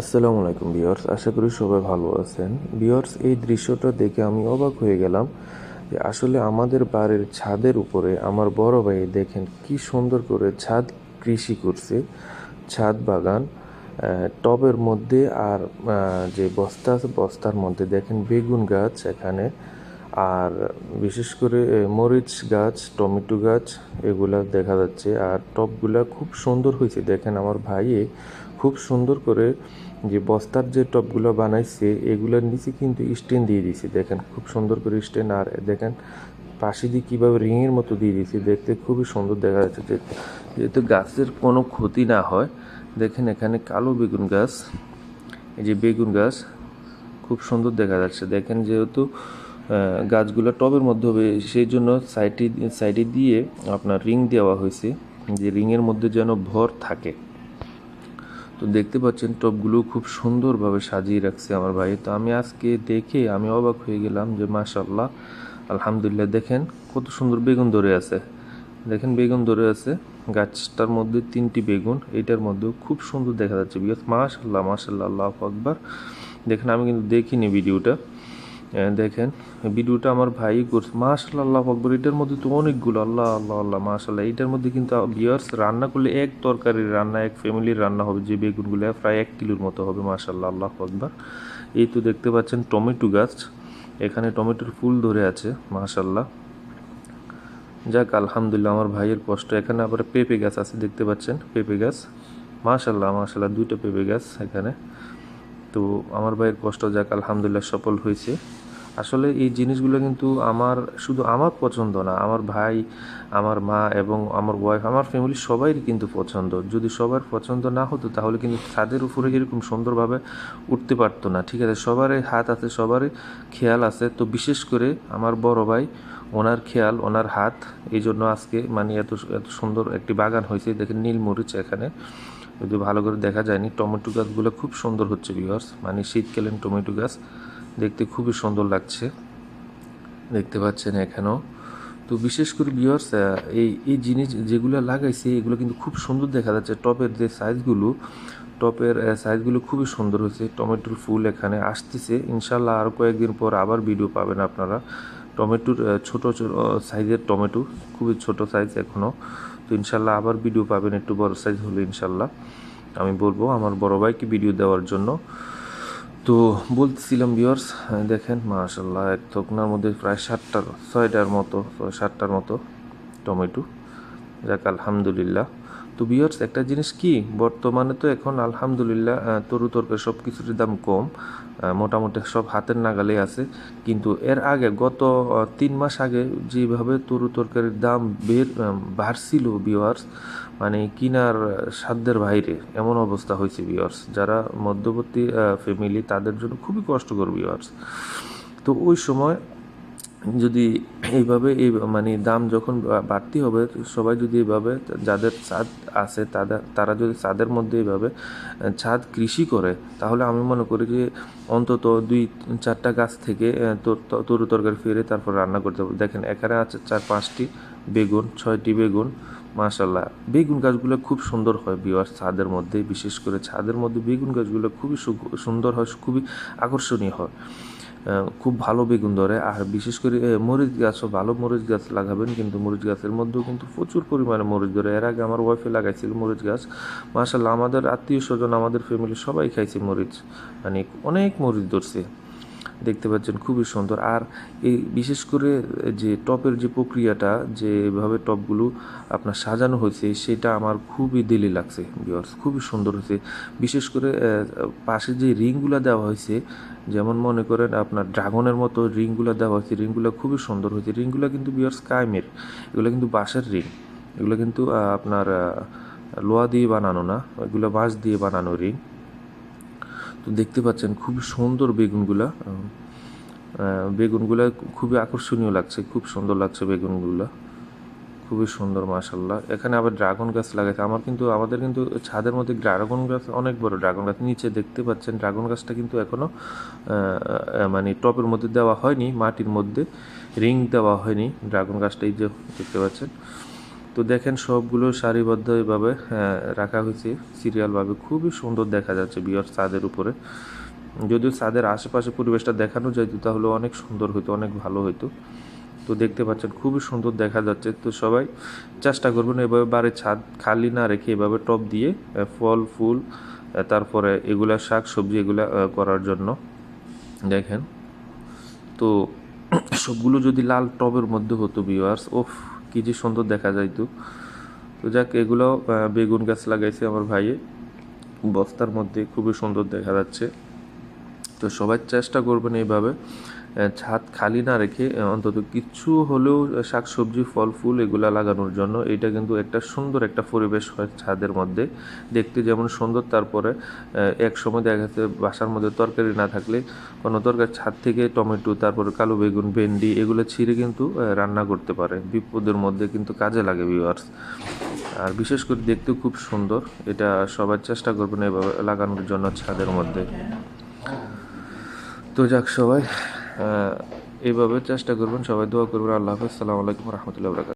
আসসালামু আলাইকুম বিয়ার্স আশা করি সবাই ভালো আছেন। বিয়ার্স এই দৃশ্যটা দেখে আমি অবাক হয়ে গেলাম যে আসলে আমাদের বাড়ির ছাদের উপরে আমার বড় ভাই দেখেন কি সুন্দর করে ছাদ কৃষি করছে। ছাদ বাগান টবের মধ্যে আর যে বস্তা আছে, বস্তার মধ্যে দেখেন বেগুন গাছ এখানে। আর বিশেষ করে মরিচ গাছ, টমেটো গাছ, এগুলা দেখা যাচ্ছে। আর টবগুলা খুব সুন্দর হয়েছে। দেখেন আমার ভাইয়ে খুব সুন্দর করে যে বস্তার যে টবগুলো বানাইছে, এগুলোর নিচে কিন্তু স্ট্যান্ড দিয়ে দিয়েছে। দেখেন, খুব সুন্দর করে স্ট্যান্ড আর দেখেন, পাশে দিয়ে কীভাবে রিংয়ের মতো দিয়ে দিয়েছে, দেখতে খুবই সুন্দর দেখা যাচ্ছে যেহেতু গাছের কোনো ক্ষতি না হয়, দেখেন এখানে কালো বেগুন গাছ, এই যে বেগুন গাছ, খুব সুন্দর দেখা যাচ্ছে। দেখেন যেহেতু গাছগুলো টবের মধ্যে হবে, সেই জন্য সাইডে সাইডে দিয়ে আপনার রিং দেওয়া হয়েছে, যে রিংয়ের মধ্যে যেন ভর থাকে। তো দেখতে পাচ্ছেন, টপগুলো খুব সুন্দরভাবে সাজিয়ে রাখছে আমার ভাই। তো আমি আজকে দেখে আমি অবাক হয়ে গেলাম যে মাশাল্লাহ আলহামদুলিল্লাহ দেখেন কত সুন্দর বেগুন ধরে আছে। দেখেন বেগুন ধরে আছে, গাছটার মধ্যে তিনটি বেগুন এইটার মধ্যেও খুব সুন্দর দেখা যাচ্ছে। বিকজ মাশাল্লাহ মাশাল্লাহ আল্লাহ আকবার। দেখেন আমি কিন্তু দেখিনি ভিডিওটা। দেখেন, ভিডিওটা আমার ভাই করছে। মাশাল্লাহ আল্লাহ আকবর, এটার মধ্যে তো অনেকগুলো, আল্লাহ আল্লাহ আল্লাহ মাশাল্লাহ এটার মধ্যে কিন্তু বিয়ার্স রান্না করলে এক তরকারির রান্না, এক ফ্যামিলির রান্না হবে, যে বেগুনগুলো প্রায় এক কিলোর মতো হবে মাশাল্লাহ আল্লাহ আকবর। এই তো দেখতে পাচ্ছেন টমেটো গাছ। এখানে টমেটোর ফুল ধরে আছে মাশাল্লাহ যাক, আলহামদুলিল্লাহ, আমার ভাইয়ের কষ্ট। এখানে আবার পেঁপে গাছ আছে, দেখতে পাচ্ছেন, পেঁপে গাছ। মাশাল্লাহ মাশাল্লাহ দুইটা পেঁপে গাছ এখানে। তো আমার ভাইয়ের কষ্ট যাক, আলহামদুলিল্লাহ, সফল হয়েছে। আসলে এই জিনিসগুলো কিন্তু আমার, শুধু আমার পছন্দ না, আমার ভাই, আমার মা এবং আমার ওয়াইফ আমার ফ্যামিলি সবাইরই কিন্তু পছন্দ। যদি সবার পছন্দ না হতো, তাহলে কিন্তু ছাদের উপরে এরকম সুন্দরভাবে উঠতে পারতো না। ঠিক আছে, সবারই হাত আছে, সবারই খেয়াল আছে। তো বিশেষ করে আমার বড় ভাই, ওনার খেয়াল, ওনার হাত, এই জন্য আজকে মানে এত এত সুন্দর একটি বাগান হয়েছে। দেখেন নীল মরিচ এখানে। যদি ভালো করে দেখা যায়নি, টমেটো গাছগুলো খুব সুন্দর হচ্ছে ভিউয়ার্স মানে শীতকালীন টমেটো গাছ। দেখতে খুবই সুন্দর লাগছে। দেখতে পাচ্ছেন এখানেও। তো বিশেষ করে ভিউয়ার্স এই এই জিনিস যেগুলো লাগাইছে, এগুলো কিন্তু খুব সুন্দর দেখা যাচ্ছে। টপের যে সাইজগুলো টপের সাইজগুলো খুবই সুন্দর হয়েছে। টমেটোর ফুল এখানে আসতেছে। ইনশাল্লাহ আরও কয়েকদিন পর আবার ভিডিও পাবেন আপনারা। টমেটোর ছোট সাইজের টমেটো খুবই ছোট সাইজ এখনও তো ইনশাল্লাহ আবার ভিডিও পাবেন, একটু বড় সাইজ হলে ইনশাল্লাহ আমি বলব আমার বড় ভাইকে ভিডিও দেওয়ার জন্য। তো বলতেছিলাম বিয়ার্স দেখেন মাশাল্লাহ এক থকনার মধ্যে প্রায় ষাটটার ছয়টার মতো সাতটার মতো টমেটো। যাক, আলহামদুলিল্লাহ। তো ভিউয়ার্স একটা জিনিস কি? বর্তমানে তো এখন আলহামদুলিল্লাহ তরু তরকারি সব কিছুর দাম কম মোটামুটি সব হাতের নাগালে আছে। কিন্তু এর আগে গত তিন মাস আগে যেভাবে তরু তরকারির দাম বের বাড়ছিল ভিউয়ার্স মানে কিনার সাধ্যের বাইরে, এমন অবস্থা হয়েছে ভিউয়ার্স যারা মধ্যবর্তী ফ্যামিলি তাদের জন্য খুবই কষ্টকর ভিউয়ার্স তো ওই সময় যদি এইভাবে এই মানে দাম যখন বাড়তি হবে, সবাই যদি এভাবে যাদের ছাদ আছে, তাদের, তারা যদি ছাদের মধ্যে এইভাবে ছাদ কৃষি করে, তাহলে আমি মনে করি যে অন্তত দুই, চারটা গাছ থেকে তরু তরকারি ফিরে তারপর রান্না করতে হবে। দেখেন, এখানে আছে চার, পাঁচটি বেগুন, ছয়টি বেগুন মাশাল্লাহ বেগুন গাছগুলো খুব সুন্দর হয় বিওয়ার ছাদের মধ্যে, বিশেষ করে ছাদের মধ্যে বেগুন গাছগুলো খুবই সুন্দর হয়, খুবই আকর্ষণীয় হয়। খুব ভালো বেগুন ধরে। আর বিশেষ করে মরিচ গাছও ভালো মরিচ গাছ লাগাবেন কিন্তু মরিচ গাছের মধ্যেও কিন্তু প্রচুর পরিমাণে মরিচ ধরে। এর আগে আমার ওয়াইফে লাগাইছিল মরিচ গাছ। মার্শাল্লাহ আমাদের আত্মীয় স্বজন আমাদের ফ্যামিলি সবাই খাইছে মরিচ। মানে অনেক মরিচ ধরছে। দেখতে পাচ্ছেন, খুবই সুন্দর। আর এই বিশেষ করে যে টপের যে প্রক্রিয়াটা, যে এভাবে টপগুলো আপনার সাজানো হয়েছে, সেটা আমার খুবই দিলি লাগছে ভিউয়ার্স খুবই সুন্দর হয়েছে। বিশেষ করে পাশে যে রিংগুলো দেওয়া হয়েছে, যেমন মনে করেন আপনার ড্রাগনের মতো রিংগুলো দেওয়া হয়েছে, রিংগুলো খুবই সুন্দর হয়েছে। রিংগুলো কিন্তু ভিউয়ার্স কায়েমের, এগুলো কিন্তু বাঁশের রিং। এগুলো কিন্তু আপনার লোহা দিয়ে বানানো না, এগুলো বাঁশ দিয়ে বানানো রিং। তো দেখতে পাচ্ছেন খুবই সুন্দর বেগুনগুলা। বেগুনগুলা খুবই আকর্ষণীয় লাগছে খুব সুন্দর লাগছে বেগুনগুলা। খুবই সুন্দর মাশাল্লাহ এখানে আবার ড্রাগন গাছ লাগাইছে। আমার কিন্তু আমাদের কিন্তু ছাদের মধ্যে ড্রাগন গাছ অনেক বড় ড্রাগন গাছ। নিচে দেখতে পাচ্ছেন ড্রাগন গাছটা কিন্তু এখনও আহ, আহ, মানে টপের মধ্যে দেওয়া হয়নি মাটির মধ্যে রিং দেওয়া হয়নি ড্রাগন গাছটা। এই যে দেখতে পাচ্ছেন। তো দেখেন সবগুলো সারিবদ্ধ এভাবে রাখা হয়েছে। সিরিয়ালভাবে খুবই সুন্দর দেখা যাচ্ছে বিয়ার ছাদের উপরে। যদিও ছাদের আশেপাশে পরিবেশটা দেখানো যাইতো তাহলে অনেক সুন্দর হতো অনেক ভালো হতো তো দেখতে পাচ্ছেন, খুবই সুন্দর দেখা যাচ্ছে। তো সবাই চেষ্টা করবেন এভাবে বাড়ির ছাদ খালি না রেখে এভাবে টপ দিয়ে ফল, ফুল তারপরে এগুলা শাক সবজি এগুলা করার জন্য। দেখেন। তো সবগুলো যদি লাল টবের মধ্যে হতো ভিওয়ার্স ওফ, কি যে সুন্দর দেখা যাইতো তো। যাক, এগুলো বেগুন গাছ লাগাইছে আমার ভাইয়ে। বস্তার মধ্যে খুবই সুন্দর দেখা যাচ্ছে। তো সবাই চেষ্টা করবেন এইভাবে ছাদ খালি না রেখে অন্তত কিছু হলেও শাক সবজি ফল ফুল এগুলো লাগানোর জন্য। এটা কিন্তু একটা সুন্দর একটা পরিবেশ হয় ছাদের মধ্যে। দেখতে যেমন সুন্দর, তারপরে এক সময় দেখা যাচ্ছে বাসার মধ্যে তরকারি না থাকলে কোনো তরকারি, ছাদ থেকে টমেটো, তারপরে কালো বেগুন, ভেন্ডি এগুলো ছিঁড়ে কিন্তু রান্না করতে পারে। বিপদের মধ্যে কিন্তু কাজে লাগে ভিউয়ার্স আর বিশেষ করে দেখতেও খুব সুন্দর। এটা সবার চেষ্টা করবেন এভাবে লাগানোর জন্য ছাদের মধ্যে। তো যাক সবাই এইভাবে চেষ্টা করবেন সবাই দোয়া করবেন। আল্লাহ হাফেজ। সালামালাইকুম রহমতুল্লাহ